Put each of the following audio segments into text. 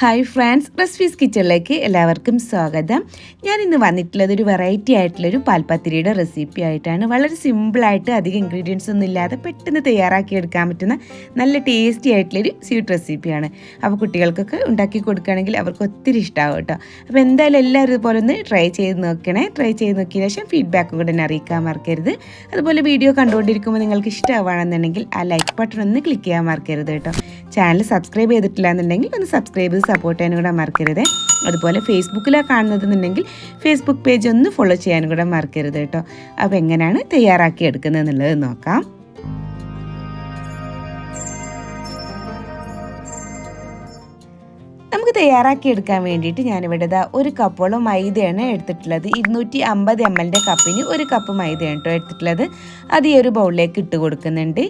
Hi friends recipes കിച്ചണിലേക്ക് എല്ലാവർക്കും സ്വാഗതം. ഞാൻ ഇന്ന് വന്നിട്ടുള്ളത് ഒരു വെറൈറ്റി ആയിട്ടുള്ളൊരു പാൽപ്പത്തിരിയുടെ റെസിപ്പി ആയിട്ടാണ്. വളരെ സിമ്പിളായിട്ട് അധികം ഇൻഗ്രീഡിയൻസ് ഒന്നും ഇല്ലാതെ പെട്ടെന്ന് തയ്യാറാക്കി എടുക്കാൻ പറ്റുന്ന നല്ല ടേസ്റ്റി ആയിട്ടുള്ളൊരു സ്വീറ്റ് റെസിപ്പിയാണ് അപ്പോൾ കുട്ടികൾക്കൊക്കെ ഉണ്ടാക്കി കൊടുക്കുകയാണെങ്കിൽ അവർക്ക് ഒത്തിരി ഇഷ്ടമാവും കേട്ടോ. അപ്പോൾ എന്തായാലും എല്ലാവരും ഇതുപോലെ ഒന്ന് ട്രൈ ചെയ്ത് നോക്കണേ. ട്രൈ ചെയ്ത് നോക്കിയ ശേഷം ഫീഡ്ബാക്കും കൂടെ അറിയിക്കാൻ മറക്കരുത്. അതുപോലെ വീഡിയോ കണ്ടുകൊണ്ടിരിക്കുമ്പോൾ നിങ്ങൾക്ക് ഇഷ്ടമാവുകയാണെന്നുണ്ടെങ്കിൽ ആ ലൈക്ക് ബട്ടൺ ഒന്ന് ക്ലിക്ക് ചെയ്യാൻ മറക്കരുത് കേട്ടോ. ചാനൽ സബ്സ്ക്രൈബ് ചെയ്തിട്ടില്ല എന്നുണ്ടെങ്കിൽ ഒന്ന് സബ്സ്ക്രൈബ് ചെയ്ത് സപ്പോർട്ട് ചെയ്യാനും കൂടെ മറക്കരുത്. അതുപോലെ ഫേസ്ബുക്കിലാണ് കാണുന്നതെന്നുണ്ടെങ്കിൽ ഫേസ്ബുക്ക് പേജ് ഒന്ന് ഫോളോ ചെയ്യാനും കൂടെ മറക്കരുത് കേട്ടോ. അപ്പോൾ എങ്ങനെയാണ് തയ്യാറാക്കി എടുക്കുന്നത് എന്നുള്ളത് നോക്കാം. നമുക്ക് തയ്യാറാക്കി എടുക്കാൻ വേണ്ടിയിട്ട് ഞാനിവിടെ ദാ ഒരു കപ്പോളം മൈദയാണ് എടുത്തിട്ടുള്ളത്. ഇരുന്നൂറ്റി അമ്പത് എം എല്ലിന്റെ കപ്പിന് ഒരു കപ്പ് മൈദയാണ് കേട്ടോ എടുത്തിട്ടുള്ളത്. അത് ഈ ഒരു ബൗളിലേക്ക് ഇട്ട് കൊടുക്കുന്നുണ്ട്.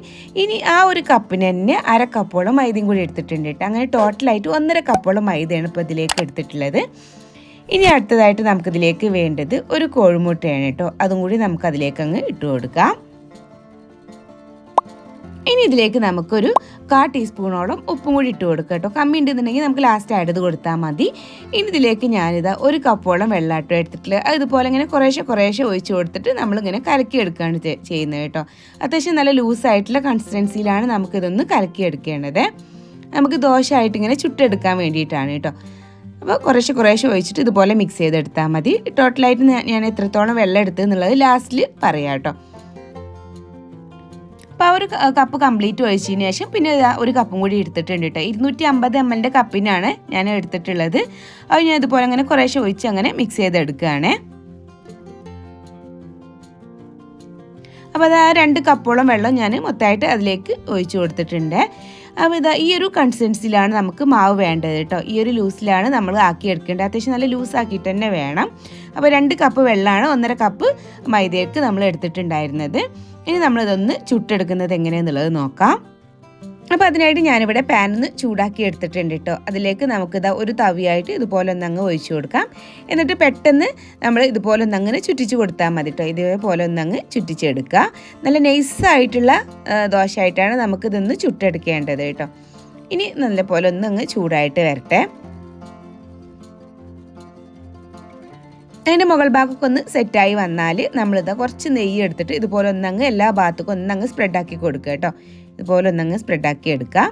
ഇനി ആ ഒരു കപ്പിന് തന്നെ അര കപ്പോളം മൈദയും കൂടി എടുത്തിട്ടുണ്ട് കേട്ടോ അങ്ങനെ ടോട്ടലായിട്ട് ഒന്നര കപ്പോളം മൈദയാണ് ഇപ്പോൾ ഇതിലേക്ക് എടുത്തിട്ടുള്ളത്. ഇനി അടുത്തതായിട്ട് നമുക്കിതിലേക്ക് വേണ്ടത് ഒരു കോഴിമുട്ടയാണ് കേട്ടോ അതും കൂടി നമുക്കതിലേക്ക് അങ്ങ് ഇട്ട് കൊടുക്കാം. ഇനി ഇതിലേക്ക് നമുക്കൊരു കാ ടീസ്പൂണോളം ഉപ്പും കൂടി ഇട്ട് കൊടുക്കുക കേട്ടോ. കമ്മി ഉണ്ടെന്നുണ്ടെങ്കിൽ നമുക്ക് ലാസ്റ്റ് ആഡ് ചെയ്ത് കൊടുത്താൽ മതി. ഇനി ഇതിലേക്ക് ഞാനിതാ ഒരു കപ്പോളം വെള്ളാട്ടോ എടുത്തിട്ട് അത് ഇതുപോലെ ഇങ്ങനെ കുറേശ്ശെ കുറേശ്ശെ ഒഴിച്ച് കൊടുത്തിട്ട് നമ്മളിങ്ങനെ കലക്കി എടുക്കുകയാണ് ചെയ്യുന്നത് കേട്ടോ. അത്യാവശ്യം നല്ല ലൂസായിട്ടുള്ള കൺസിസ്റ്റൻസിയിലാണ് നമുക്കിതൊന്ന് കലക്കി എടുക്കേണ്ടത് നമുക്ക് ദോശയായിട്ട് ഇങ്ങനെ ചുട്ടെടുക്കാൻ വേണ്ടിയിട്ടാണ് കേട്ടോ. അപ്പോൾ കുറേശ്ശെ കുറേശ്ശെ ഒഴിച്ചിട്ട് ഇതുപോലെ മിക്സ് ചെയ്തെടുത്താൽ മതി. ടോട്ടലായിട്ട് ഞാൻ എത്രത്തോളം വെള്ളം എടുത്തു എന്നുള്ളത് ലാസ്റ്റിൽ പറയാം കേട്ടോ. അപ്പോൾ ആ ഒരു കപ്പ് കംപ്ലീറ്റ് ഒഴിച്ചതിന് ശേഷം പിന്നെ ഒരു കപ്പും കൂടി എടുത്തിട്ടുണ്ട് കേട്ടോ ഇരുന്നൂറ്റി അമ്പത് എം എല്ലിന്റെ കപ്പിനാണ് ഞാൻ എടുത്തിട്ടുള്ളത്. അത് ഞാൻ ഇതുപോലെ അങ്ങനെ കുറേശ്ശെ ഒഴിച്ച് അങ്ങനെ മിക്സ് ചെയ്തെടുക്കുകയാണ്. അപ്പോൾ അത് ആ രണ്ട് കപ്പോളം വെള്ളം ഞാൻ മൊത്തമായിട്ട് അതിലേക്ക് ഒഴിച്ചു കൊടുത്തിട്ടുണ്ട്. അപ്പോൾ ഇതാ ഈ ഒരു കൺസിസ്റ്റൻസിലാണ് നമുക്ക് മാവ് വേണ്ടത് കേട്ടോ ഈ ഒരു ലൂസിലാണ് നമ്മൾ ആക്കി എടുക്കേണ്ടത് അത്യാവശ്യം നല്ല ലൂസ് ആക്കിയിട്ട് തന്നെ വേണം. അപ്പോൾ രണ്ട് കപ്പ് വെള്ളമാണ് ഒന്നര കപ്പ് മൈദയ്ക്ക് നമ്മൾ എടുത്തിട്ടുണ്ടായിരുന്നത്. ഇനി നമ്മളിതൊന്ന് ചുട്ടെടുക്കുന്നത് എങ്ങനെയെന്നുള്ളത് നോക്കാം. അപ്പോൾ അതിനായിട്ട് ഞാനിവിടെ പാൻ ഒന്ന് ചൂടാക്കി എടുത്തിട്ടുണ്ട് കേട്ടോ അതിലേക്ക് നമുക്കിതാ ഒരു തവിയായിട്ട് ഇതുപോലെ ഒന്ന് അങ്ങ് ഒഴിച്ചു കൊടുക്കാം. എന്നിട്ട് പെട്ടെന്ന് നമ്മൾ ഇതുപോലെ ഒന്ന് അങ്ങനെ ചുറ്റിച്ച് കൊടുത്താൽ മതി കേട്ടോ ഇതേപോലെ ഒന്ന് അങ്ങ് ചുറ്റിച്ചെടുക്കുക. നല്ല നൈസായിട്ടുള്ള ദോശയായിട്ടാണ് നമുക്കിതൊന്ന് ചുട്ടെടുക്കേണ്ടത് കേട്ടോ ഇനി നല്ല പോലെ ഒന്ന് അങ്ങ് ചൂടായിട്ട് വരട്ടെ. അതിന്റെ മുകൾ ഭാഗമൊക്കെ ഒന്ന് സെറ്റായി വന്നാൽ നമ്മളിത് കുറച്ച് നെയ്യ് എടുത്തിട്ട് ഇതുപോലെ ഒന്നങ്ങ് എല്ലാ ഭാഗത്തേക്കും ഒന്നങ്ങ് സ്പ്രെഡാക്കി കൊടുക്കുക കേട്ടോ ഇതുപോലെ ഒന്നങ്ങ് സ്പ്രെഡാക്കി എടുക്കുക.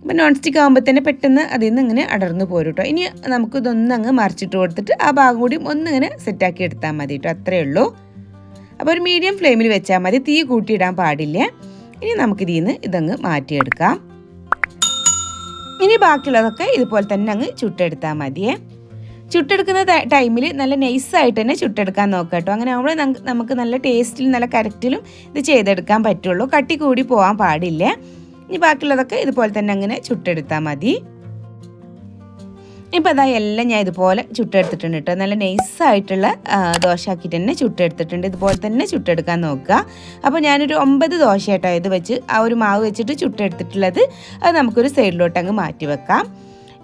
അപ്പം നോൺ സ്റ്റിക്ക് ആകുമ്പോൾ തന്നെ പെട്ടെന്ന് അതിൽ നിന്ന് ഇങ്ങനെ അടർന്നു പോരും കേട്ടോ ഇനി നമുക്കിതൊന്നങ്ങ് മറിച്ചിട്ട് കൊടുത്തിട്ട് ആ ഭാഗം കൂടി ഒന്നിങ്ങനെ സെറ്റാക്കി എടുത്താൽ മതി കേട്ടോ അത്രയേ ഉള്ളൂ. അപ്പോൾ ഒരു മീഡിയം ഫ്ലെയിമിൽ വെച്ചാൽ മതി. തീ കൂട്ടിയിടാൻ പാടില്ല. ഇനി നമുക്കിതിൽ നിന്ന് ഇതങ്ങ് മാറ്റിയെടുക്കാം. ഇനി ബാക്കിയുള്ളതൊക്കെ ഇതുപോലെ തന്നെ അങ്ങ് ചുട്ടെടുത്താൽ മതിയേ. ചുട്ടെടുക്കുന്ന ടൈമിൽ നല്ല നൈസായിട്ട് തന്നെ ചുട്ടെടുക്കാൻ നോക്കുക കേട്ടോ. അങ്ങനെ ആകുമ്പോൾ നമുക്ക് നല്ല ടേസ്റ്റിലും നല്ല കറക്റ്റിലും ഇത് ചെയ്തെടുക്കാൻ പറ്റുള്ളൂ. കട്ടി കൂടി പോകാൻ പാടില്ല. ഇനി ബാക്കിയുള്ളതൊക്കെ ഇതുപോലെ തന്നെ അങ്ങനെ ചുട്ടെടുത്താൽ മതി. ഇപ്പോൾ അതാ എല്ലാം ഞാൻ ഇതുപോലെ ചുട്ടെടുത്തിട്ടുണ്ട് കേട്ടോ. നല്ല നൈസായിട്ടുള്ള ദോശയാക്കിയിട്ട് തന്നെ ചുട്ടെടുത്തിട്ടുണ്ട്. ഇതുപോലെ തന്നെ ചുട്ടെടുക്കാൻ നോക്കുക. അപ്പോൾ ഞാനൊരു ഒമ്പത് ദോശയായിട്ടോ ഇത് വെച്ച് ആ ഒരു മാവ് വെച്ചിട്ട് ചുട്ടെടുത്തിട്ടുള്ളത്. അത് നമുക്കൊരു സൈഡിലോട്ട് അങ്ങ് മാറ്റി വെക്കാം.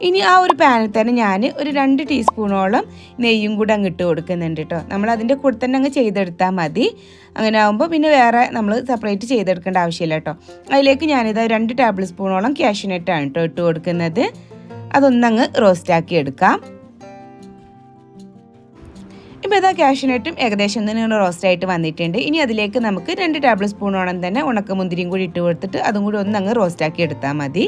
ഇനി ആ ഒരു പാനിൽ തന്നെ ഞാൻ ഒരു രണ്ട് ടീസ്പൂണോളം നെയ്യും കൂടെ അങ്ങ് ഇട്ട് കൊടുക്കുന്നുണ്ട് കേട്ടോ നമ്മൾ അതിന്റെ കൂടെ തന്നെ അങ്ങ് ചെയ്തെടുത്താൽ മതി. അങ്ങനെ ആകുമ്പോൾ പിന്നെ വേറെ നമ്മൾ സെപ്പറേറ്റ് ചെയ്തെടുക്കേണ്ട ആവശ്യമില്ല കേട്ടോ അതിലേക്ക് ഞാനിത് രണ്ട് ടേബിൾ സ്പൂണോളം ക്യാഷ്യൂനട്ടാണ് കേട്ടോ ഇട്ട് കൊടുക്കുന്നത്. അതൊന്നങ്ങ് റോസ്റ്റാക്കി എടുക്കാം. ഇപ്പോൾ ഇതാ ക്യാഷ്യൂനട്ടും ഏകദേശം തന്നെ റോസ്റ്റ് ആയിട്ട് വന്നിട്ടുണ്ട്. ഇനി അതിലേക്ക് നമുക്ക് രണ്ട് ടേബിൾ സ്പൂണോളം തന്നെ ഉണക്കമുന്തിരിയും കൂടി ഇട്ട് കൊടുത്തിട്ട് അതും കൂടി ഒന്നങ്ങ് റോസ്റ്റാക്കി എടുത്താൽ മതി.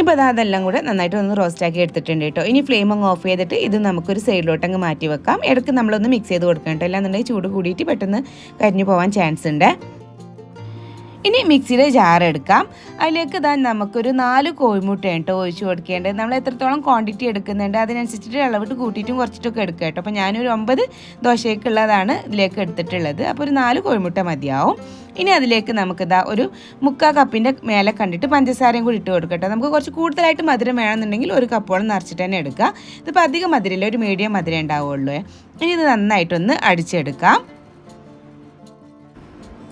ഇപ്പോൾ അത് അതെല്ലാം കൂടെ നന്നായിട്ട് ഒന്ന് റോസ്റ്റാക്കി എടുത്തിട്ടുണ്ട് കേട്ടോ. ഇനി ഫ്ലെയിം അങ്ങ് ഓഫ് ചെയ്തിട്ട് ഇത് നമുക്കൊരു സൈഡിലോട്ട് അങ്ങ് മാറ്റി വെക്കാം. ഇടയ്ക്ക് നമ്മളൊന്ന് മിക്സ് ചെയ്ത് കൊടുക്കണം കേട്ടോ. അല്ലാന്നുണ്ടെങ്കിൽ ചൂട് കൂടിയിട്ട് പെട്ടെന്ന് കരിഞ്ഞു പോകാൻ ചാൻസ് ഉണ്ട്. ഇനി മിക്സിയുടെ ജാർ എടുക്കാം. അതിലേക്ക് ഇതാ നമുക്കൊരു നാല് കോഴിമുട്ട കേട്ടോ ഒഴിച്ചു കൊടുക്കേണ്ടത്. നമ്മൾ എത്രത്തോളം ക്വാണ്ടിറ്റി എടുക്കുന്നുണ്ട് അതിനനുസരിച്ചിട്ട് ഇളവിട്ട് കൂട്ടിയിട്ടും കുറച്ചിട്ടൊക്കെ എടുക്കുക കേട്ടോ. അപ്പോൾ ഞാനൊരു ഒമ്പത് ദോശയ്ക്കുള്ളതാണ് ഇതിലേക്ക് എടുത്തിട്ടുള്ളത്. അപ്പോൾ ഒരു നാല് കോഴിമുട്ട മതിയാവും. ഇനി അതിലേക്ക് നമുക്കിതാ ഒരു മുക്കാ കപ്പിന്റെ മേലെ കണ്ടിട്ട് പഞ്ചസാരയും കൂടി ഇട്ട് കൊടുക്കട്ടെ നമുക്ക് കുറച്ച് കൂടുതലായിട്ട് മധുരം വേണമെന്നുണ്ടെങ്കിൽ ഒരു കപ്പോളം നിറച്ചിട്ട് തന്നെ എടുക്കുക ഇതിപ്പോൾ അധികം മധുരമില്ല ഒരു മീഡിയം മധുരം ഉണ്ടാവുള്ളൂ. ഇനി ഇത് നന്നായിട്ടൊന്ന് അടിച്ചെടുക്കാം.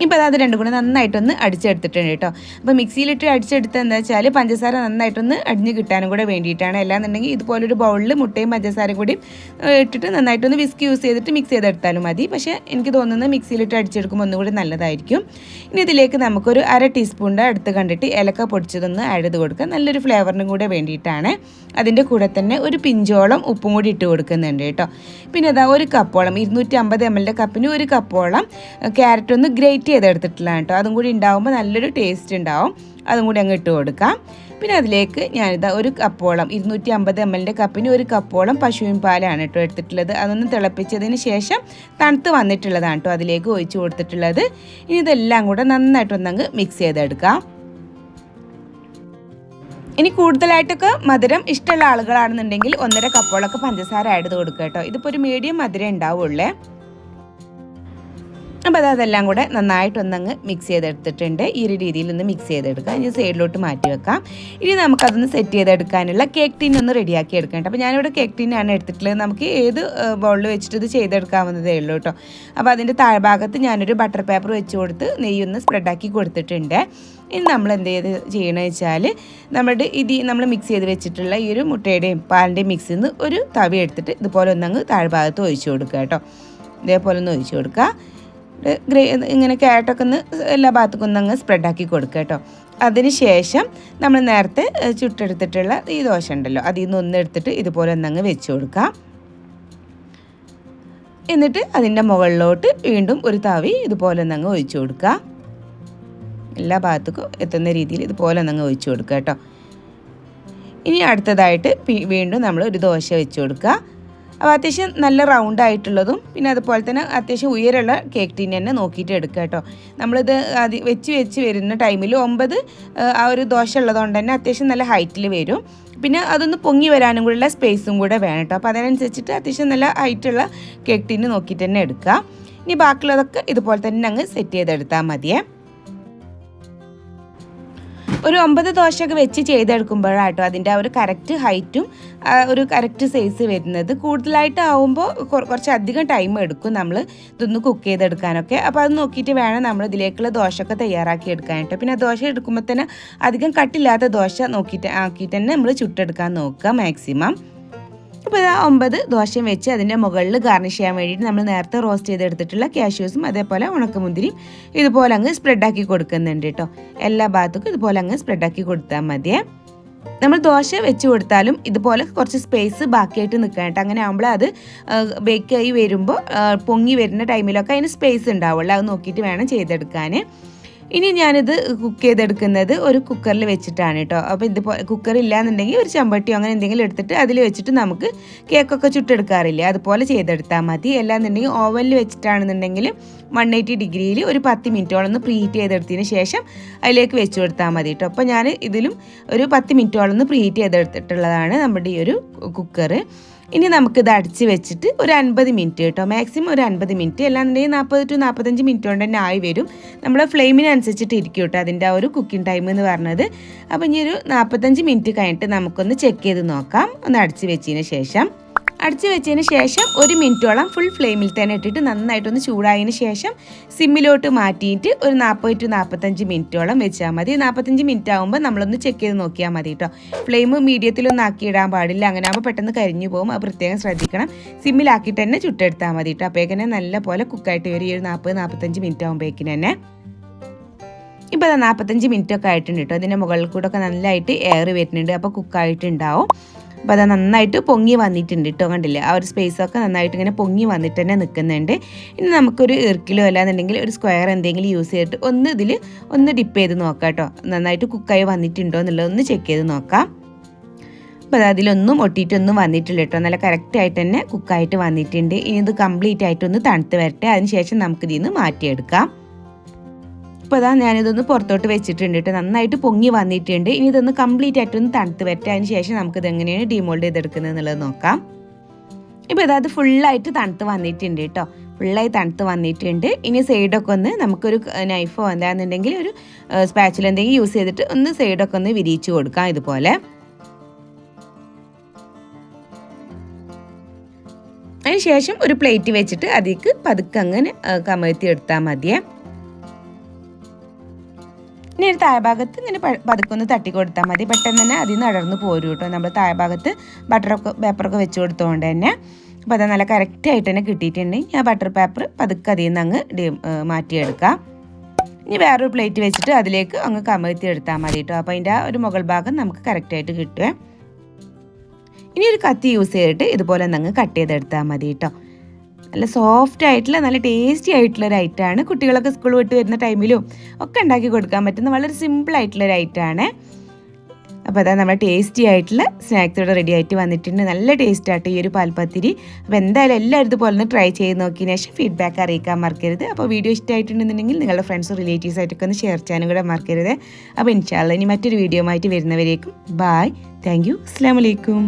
ഇപ്പോൾ അത് രണ്ടും കൂടെ നന്നായിട്ടൊന്ന് അടിച്ചെടുത്തിട്ടുണ്ട് കേട്ടോ. അപ്പോൾ മിക്സിയിലിട്ട് അടിച്ചെടുത്തത് എന്താ വെച്ചാൽ പഞ്ചസാര നന്നായിട്ടൊന്ന് അടിഞ്ഞ് കിട്ടാനും കൂടെ വേണ്ടിയിട്ടാണ്. അല്ലാന്നുണ്ടെങ്കിൽ ഇതുപോലൊരു ബൗളിൽ മുട്ടയും പഞ്ചസാരയും കൂടി ഇട്ടിട്ട് നന്നായിട്ടൊന്ന് വിസ്ക് യൂസ് ചെയ്തിട്ട് മിക്സ് ചെയ്തെടുത്താലും മതി. പക്ഷേ എനിക്ക് തോന്നുന്നത് മിക്സിയിലിട്ട് അടിച്ചെടുക്കുമ്പോൾ ഒന്നുകൂടി നല്ലതായിരിക്കും. ഇനി ഇതിലേക്ക് നമുക്കൊരു അര ടീസ്പൂണിന്റെ അടുത്ത് കണ്ടിട്ട് ഏലക്ക പൊടിച്ചതൊന്ന് ആഡ് ചെയ്ത് കൊടുക്കുക നല്ലൊരു ഫ്ലേവറിനും കൂടെ വേണ്ടിയിട്ടാണ്. അതിന്റെ കൂടെ തന്നെ ഒരു പിഞ്ചോളം ഉപ്പും കൂടി ഇട്ട് കൊടുക്കുന്നുണ്ട് കേട്ടോ. പിന്നെ അതാ ഒരു കപ്പോളം ഇരുന്നൂറ്റി അമ്പത് എം എല്ലിന്റെ കപ്പിന് ഒരു കപ്പോളം ക്യാരറ്റ് ഒന്ന് ഗ്രേറ്റ് ചെയ്തെടുത്തിട്ടുള്ളതാണ് കേട്ടോ. അതും കൂടി ഉണ്ടാകുമ്പോൾ നല്ലൊരു ടേസ്റ്റ് ഉണ്ടാവും. അതും കൂടി അങ്ങ് ഇട്ട് കൊടുക്കാം. പിന്നെ അതിലേക്ക് ഞാനിതാ ഒരു കപ്പോളം ഇരുന്നൂറ്റി അമ്പത് എം എല്ലിന്റെ കപ്പിന് ഒരു കപ്പോളം പശുവിൻ പാലാണ് കേട്ടോ എടുത്തിട്ടുള്ളത്. അതൊന്ന് തിളപ്പിച്ചതിന് ശേഷം തണുത്ത് വന്നിട്ടുള്ളതാണ് കേട്ടോ അതിലേക്ക് ഒഴിച്ച് കൊടുത്തിട്ടുള്ളത്. ഇനി ഇതെല്ലാം കൂടെ നന്നായിട്ടൊന്നങ്ങ് മിക്സ് ചെയ്തെടുക്കാം. ഇനി കൂടുതലായിട്ടൊക്കെ മധുരം ഇഷ്ടമുള്ള ആളുകളാണെന്നുണ്ടെങ്കിൽ ഒന്നര കപ്പോളൊക്കെ പഞ്ചസാര ആഡ് ചെയ്ത് കൊടുക്കുക കേട്ടോ. ഇതിപ്പോൾ ഒരു മീഡിയം മധുരം ഉണ്ടാവുള്ളേ. അപ്പോൾ അത് അതെല്ലാം കൂടെ നന്നായിട്ടൊന്നങ്ങ് മിക്സ് ചെയ്തെടുത്തിട്ടുണ്ട്. ഈ ഒരു രീതിയിൽ ഒന്ന് മിക്സ് ചെയ്തെടുക്കുക ഇനി സൈഡിലോട്ട് മാറ്റി വെക്കാം. ഇനി നമുക്കതൊന്ന് സെറ്റ് ചെയ്തെടുക്കാനുള്ള കേക്ക് ടീൻ ഒന്ന് റെഡിയാക്കി എടുക്കേണ്ട അപ്പോൾ ഞാനിവിടെ കേക്ക് ടീനാണ് എടുത്തിട്ടുള്ളത്. നമുക്ക് ഏത് ബൗളിൽ വെച്ചിട്ട് ഇത് ചെയ്തെടുക്കാവുന്നതേ ഉള്ളൂ കേട്ടോ. അപ്പോൾ അതിന്റെ താഴ്ഭാഗത്ത് ഞാനൊരു ബട്ടർ പേപ്പർ വെച്ച് കൊടുത്ത് നെയ്യൊന്ന് സ്പ്രെഡാക്കി കൊടുത്തിട്ടുണ്ട്. ഇനി നമ്മൾ എന്ത് ചെയ്ത് ചെയ്യണമെന്ന് വെച്ചാൽ നമ്മുടെ ഇത് നമ്മൾ മിക്സ് ചെയ്ത് വെച്ചിട്ടുള്ള ഈ ഒരു മുട്ടയുടെയും പാലിന്റെയും മിക്സിൽ നിന്ന് ഒരു തവി എടുത്തിട്ട് ഇതുപോലെ ഒന്നങ്ങ് താഴ്ഭാഗത്ത് ഒഴിച്ചു കൊടുക്കുക കേട്ടോ. ഇതേപോലെ ഒന്ന് ഒഴിച്ചു കൊടുക്കുക. ഗ്രേ ഇങ്ങനെ ക്യാരറ്റൊക്കെ ഒന്ന് എല്ലാ ഭാഗത്തേക്കും ഒന്ന് അങ്ങ് സ്പ്രെഡാക്കി കൊടുക്കുക കേട്ടോ. അതിന് ശേഷം നമ്മൾ നേരത്തെ ചുട്ടെടുത്തിട്ടുള്ള ഈ ദോശ ഉണ്ടല്ലോ അതിൽ നിന്ന് ഒന്ന് എടുത്തിട്ട് ഇതുപോലെ ഒന്നങ്ങ് വെച്ച് കൊടുക്കാം എന്നിട്ട് അതിന്റെ മുകളിലോട്ട് വീണ്ടും ഒരു തവി ഇതുപോലെ ഒന്നങ്ങ് ഒഴിച്ചു കൊടുക്കുക. എല്ലാ ഭാഗത്തേക്കും എത്തുന്ന രീതിയിൽ ഇതുപോലെ ഒന്നങ്ങ് ഒഴിച്ചു കൊടുക്കുക കേട്ടോ. ഇനി അടുത്തതായിട്ട് വീണ്ടും നമ്മൾ ഒരു ദോശ വെച്ച് കൊടുക്കുക. അപ്പോൾ അത്യാവശ്യം നല്ല റൗണ്ട് ആയിട്ടുള്ളതും പിന്നെ അതുപോലെ തന്നെ അത്യാവശ്യം ഉയരമുള്ള കേക്ക് ടീൻ തന്നെ നോക്കിയിട്ട് എടുക്കുക കേട്ടോ. നമ്മളിത് അത് വെച്ച് വെച്ച് വരുന്ന ടൈമിൽ ഒമ്പത് ആ, ഒരു ദോശ ഉള്ളതുകൊണ്ട് തന്നെ അത്യാവശ്യം നല്ല ഹൈറ്റിൽ വരും. പിന്നെ അതൊന്ന് പൊങ്ങി വരാനും കൂടെയുള്ള സ്പേസും കൂടെ വേണം കേട്ടോ. അപ്പോൾ അതിനനുസരിച്ചിട്ട് അത്യാവശ്യം നല്ല ഹൈറ്റുള്ള കേക്ക് ടീന് നോക്കിയിട്ട് തന്നെ എടുക്കുക. ഇനി ബാക്കിയുള്ളതൊക്കെ ഇതുപോലെ തന്നെ അങ്ങ് സെറ്റ് ചെയ്തെടുത്താൽ മതിയേ. ഒരു ഒമ്പത് ദോശയൊക്കെ വെച്ച് ചെയ്തെടുക്കുമ്പോഴാട്ടോ അതിന്റെ ആ ഒരു കറക്റ്റ് ഹൈറ്റും ഒരു കറക്റ്റ് സൈസ് വരുന്നത്. കൂടുതലായിട്ട് ആവുമ്പോൾ കുറച്ച് അധികം ടൈം എടുക്കും നമ്മൾ ഇതൊന്ന് കുക്ക് ചെയ്തെടുക്കാനൊക്കെ. അപ്പോൾ അത് നോക്കിയിട്ട് വേണം നമ്മൾ ഇതിലേക്കുള്ള ദോശയൊക്കെ തയ്യാറാക്കി എടുക്കാനായിട്ട്. പിന്നെ ദോശ എടുക്കുമ്പോൾ തന്നെ അധികം കട്ടില്ലാത്ത ദോശ നോക്കിയിട്ട് ആക്കിയിട്ട് തന്നെ നമ്മൾ ചുട്ടെടുക്കാൻ നോക്കുക മാക്സിമം. അപ്പോൾ ഇതാ ഒമ്പത് ദോശയും വെച്ച് അതിന്റെ മുകളിൽ ഗാർണിഷ് ചെയ്യാൻ വേണ്ടിയിട്ട് നമ്മൾ നേരത്തെ റോസ്റ്റ് ചെയ്തെടുത്തിട്ടുള്ള കാഷ്യൂസും അതേപോലെ ഉണക്കമുന്തിരിയും ഇതുപോലെ അങ്ങ് സ്പ്രെഡാക്കി കൊടുക്കുന്നുണ്ട് കേട്ടോ. എല്ലാ ഭാഗത്തേക്കും ഇതുപോലെ അങ്ങ് സ്പ്രെഡാക്കി കൊടുത്താൽ മതിയേ നമ്മൾ ദോശ വെച്ച് കൊടുത്താലും ഇതുപോലെ കുറച്ച് സ്പേസ് ബാക്കിയായിട്ട് നിൽക്കണം കേട്ടോ. അങ്ങനെ ആകുമ്പോൾ അത് ബേക്കായി വരുമ്പോൾ പൊങ്ങി വരുന്ന ടൈമിലൊക്കെ അതിന് സ്പേസ് ഉണ്ടാവുള്ളൂ. അത് നോക്കിയിട്ട് വേണം ചെയ്തെടുക്കാൻ. ഇനി ഞാനിത് കുക്ക് ചെയ്തെടുക്കുന്നത് ഒരു കുക്കറിൽ വെച്ചിട്ടാണ് കേട്ടോ അപ്പോൾ ഇതുപോലെ കുക്കർ ഇല്ലാന്നുണ്ടെങ്കിൽ ഒരു ചമ്പട്ടിയോ അങ്ങനെ എന്തെങ്കിലും എടുത്തിട്ട് അതിൽ വെച്ചിട്ട് നമുക്ക് കേക്കൊക്കെ ചുട്ടെടുക്കാറില്ലേ? അതുപോലെ ചെയ്തെടുത്താൽ മതി. അല്ലാന്നുണ്ടെങ്കിൽ ഓവനിൽ വെച്ചിട്ടാണെന്നുണ്ടെങ്കിൽ വൺ എയ്റ്റി ഡിഗ്രിയിൽ ഒരു പത്ത് മിനിറ്റോളം ഒന്ന് പ്രീ ഹീറ്റ് ചെയ്തെടുത്തതിന് ശേഷം അതിലേക്ക് വെച്ച് കൊടുത്താൽ മതി കേട്ടോ അപ്പോൾ ഞാൻ ഇതിലും ഒരു പത്ത് മിനിറ്റോളം ഒന്ന് പ്രീ ഹീറ്റ് ചെയ്തെടുത്തിട്ടുള്ളതാണ് നമ്മുടെ ഈ ഒരു കുക്കർ ഇനി നമുക്കിത് അടിച്ച് വെച്ചിട്ട് ഒരു അൻപത് മിനിറ്റ് കേട്ടോ. മാക്സിമം ഒരു അൻപത് മിനിറ്റ്. അല്ലാന്നുണ്ടെങ്കിൽ നാൽപ്പത് ടു നാൽപ്പത്തഞ്ച് മിനിറ്റ് കൊണ്ട് തന്നെ ആയി വരും. നമ്മൾ ഫ്ലെയിമിനനുസരിച്ചിട്ട് ഇരിക്കും കേട്ടോ അതിന്റെ ആ ഒരു കുക്കിംഗ് ടൈം എന്ന് പറഞ്ഞത്. അപ്പോൾ ഇനി ഒരു നാൽപ്പത്തഞ്ച് മിനിറ്റ് കഴിഞ്ഞിട്ട് നമുക്കൊന്ന് ചെക്ക് ചെയ്ത് നോക്കാം. ഒന്ന് അടിച്ച് വെച്ചതിന് ശേഷം. അടച്ച് വെച്ചതിന് ശേഷം ഒരു മിനിറ്റോളം ഫുൾ ഫ്ലെയിമിൽ തന്നെ ഇട്ടിട്ട് നന്നായിട്ടൊന്ന് ചൂടായതിന് ശേഷം സിമ്മിലോട്ട് മാറ്റിയിട്ട് ഒരു നാൽപ്പത് ടു നാൽപ്പത്തഞ്ച് മിനിറ്റോളം വെച്ചാൽ മതി. നാൽപ്പത്തഞ്ച് മിനിറ്റ് ആകുമ്പോൾ നമ്മളൊന്ന് ചെക്ക് ചെയ്ത് നോക്കിയാൽ മതി കേട്ടോ ഫ്ലെയിം മീഡിയത്തിലൊന്നും ആക്കിയിടാൻ പാടില്ല. അങ്ങനെ ആകുമ്പോൾ പെട്ടെന്ന് കരിഞ്ഞു പോകും. അത് പ്രത്യേകം ശ്രദ്ധിക്കണം. സിമ്മിലാക്കിയിട്ട് തന്നെ ചുട്ടെടുത്താൽ മതി കേട്ടോ അപ്പോഴേക്കന്നെ നല്ല പോലെ കുക്കായിട്ട് വരും. ഈ ഒരു നാൽപ്പത് നാൽപ്പത്തഞ്ച് മിനിറ്റ് ആകുമ്പോഴേക്കിന് തന്നെ. ഇപ്പോൾ അത് നാൽപ്പത്തഞ്ച് മിനിറ്റ് ഒക്കെ ആയിട്ടുണ്ട് കേട്ടോ അതിന്റെ മുകളിൽ കൂടെ ഒക്കെ നല്ലതായിട്ട് എയർ വരുന്നുണ്ട്. അപ്പോൾ കുക്കായിട്ടുണ്ടാവും അപ്പോൾ അത് നന്നായിട്ട് പൊങ്ങി വന്നിട്ടുണ്ട് കേട്ടോ കണ്ടില്ലേ? ആ ഒരു സ്പേസൊക്കെ നന്നായിട്ട് ഇങ്ങനെ പൊങ്ങി വന്നിട്ട് തന്നെ നിൽക്കുന്നുണ്ട് ഇനി നമുക്കൊരു ഇറുക്കിലോ അല്ലാന്നുണ്ടെങ്കിൽ ഒരു സ്ക്വയർ എന്തെങ്കിലും യൂസ് ചെയ്തിട്ട് ഒന്ന് ഇതിൽ ഒന്ന് ഡിപ്പ് ചെയ്ത് നോക്കാം കേട്ടോ നന്നായിട്ട് കുക്കായി വന്നിട്ടുണ്ടോ എന്നുള്ളത് ഒന്ന് ചെക്ക് ചെയ്ത് നോക്കാം. അപ്പോൾ അത് അതിലൊന്നും ഒട്ടിയിട്ടൊന്നും വന്നിട്ടില്ല കേട്ടോ നല്ല കറക്റ്റായിട്ട് തന്നെ കുക്കായിട്ട് വന്നിട്ടുണ്ട്. ഇനി ഇത് കംപ്ലീറ്റ് ആയിട്ടൊന്ന് തണുത്ത് വരട്ടെ. അതിനുശേഷം നമുക്കിതിൽ നിന്ന് മാറ്റിയെടുക്കാം. ഇപ്പോൾ അതാ ഞാനിതൊന്ന് പുറത്തോട്ട് വെച്ചിട്ടുണ്ട് കേട്ടോ നന്നായിട്ട് പൊങ്ങി വന്നിട്ടുണ്ട്. ഇനി ഇതൊന്ന് കംപ്ലീറ്റ് ആയിട്ടൊന്ന് തണുത്ത് വരട്ടെ. അതിന് ശേഷം നമുക്കിത് എങ്ങനെയാണ് ഡിമോൾഡ് ചെയ്തെടുക്കുന്നത് എന്നുള്ളത് നോക്കാം. ഇപ്പോൾ ഇതാ അത് ഫുള്ളായിട്ട് തണുത്ത് വന്നിട്ടുണ്ട് കേട്ടോ ഫുള്ളായി തണുത്ത് വന്നിട്ടുണ്ട്. ഇനി സൈഡൊക്കെ ഒന്ന് നമുക്കൊരു നൈഫോ എന്താണെന്നുണ്ടെങ്കിൽ ഒരു സ്പാച്ചിൽ എന്തെങ്കിലും യൂസ് ചെയ്തിട്ട് ഒന്ന് സൈഡൊക്കെ ഒന്ന് വിരിയിച്ച് കൊടുക്കാം ഇതുപോലെ. അതിന് ശേഷം ഒരു പ്ലേറ്റ് വെച്ചിട്ട് അതിലേക്ക് പതുക്കെ അങ്ങനെ കമഴ്ത്തി എടുത്താൽ മതിയേ. ഇനി ഒരു താഴ്ഭാഗത്ത് ഇങ്ങനെ പതുക്കൊന്ന് തട്ടി കൊടുത്താൽ മതി. പെട്ടെന്ന് തന്നെ അതിൽ നിന്ന് അടർന്ന് പോരും കേട്ടോ. നമ്മൾ താഴ്ഭാഗത്ത് ബട്ടറൊക്കെ പേപ്പറൊക്കെ വെച്ച് കൊടുത്തുകൊണ്ട് തന്നെ. അപ്പോൾ അത് നല്ല കറക്റ്റായിട്ട് തന്നെ കിട്ടിയിട്ടുണ്ട്. ഞാൻ ബട്ടർ പേപ്പർ പതുക്കെ അതിൽ നിന്ന് അങ്ങ് മാറ്റിയെടുക്കാം. ഇനി വേറൊരു പ്ലേറ്റ് വെച്ചിട്ട് അതിലേക്ക് അങ്ങ് കമഴ്ത്തി എടുത്താൽ മതി കേട്ടോ. അപ്പോൾ അതിന്റെ ആ ഒരു മുകൾ ഭാഗം നമുക്ക് കറക്റ്റായിട്ട് കിട്ടുക ഇനി ഒരു കത്തി യൂസ് ചെയ്തിട്ട് ഇതുപോലെ ഒന്ന് അങ്ങ് കട്ട് ചെയ്തെടുത്താൽ മതി കേട്ടോ. നല്ല സോഫ്റ്റ് ആയിട്ടുള്ള നല്ല ടേസ്റ്റി ആയിട്ടുള്ള ഒരു ഐറ്റമാണ് കുട്ടികളൊക്കെ സ്കൂൾ വിട്ട് വരുന്ന ടൈമിലും ഒക്കെ ഉണ്ടാക്കി കൊടുക്കാൻ പറ്റുന്ന വളരെ സിമ്പിൾ ആയിട്ടുള്ള ഒരു ഐറ്റമാണ് അപ്പോൾ അതാ നമ്മുടെ ടേസ്റ്റി ആയിട്ടുള്ള സ്നാക്സ് ഇവിടെ റെഡി ആയിട്ട് വന്നിട്ടുണ്ട്. നല്ല ടേസ്റ്റ് ആയിട്ട് ഈ ഒരു പാൽപ്പത്തിരി. അപ്പോൾ എന്തായാലും എല്ലാവരും ഇതുപോലെ ഒന്ന് ട്രൈ ചെയ്ത് നോക്കിയതിന് ശേഷം ഫീഡ്ബാക്ക് അറിയിക്കാൻ മറക്കരുത്. അപ്പോൾ വീഡിയോ ഇഷ്ടമായിട്ടുണ്ടെന്നുണ്ടെങ്കിൽ നിങ്ങളുടെ ഫ്രണ്ട്സും റിലേറ്റീവ്സ് ആയിട്ടൊക്കെ ഒന്ന് ഷെയർ ചെയ്യാനും കൂടെ മറക്കരുത്. അപ്പോൾ ഇൻഷാല്ല ഇനി മറ്റൊരു വീഡിയോ ആയിട്ട് വരുന്നവരേക്കും. ബായ് താങ്ക് യു അസ്സാം വലൈക്കും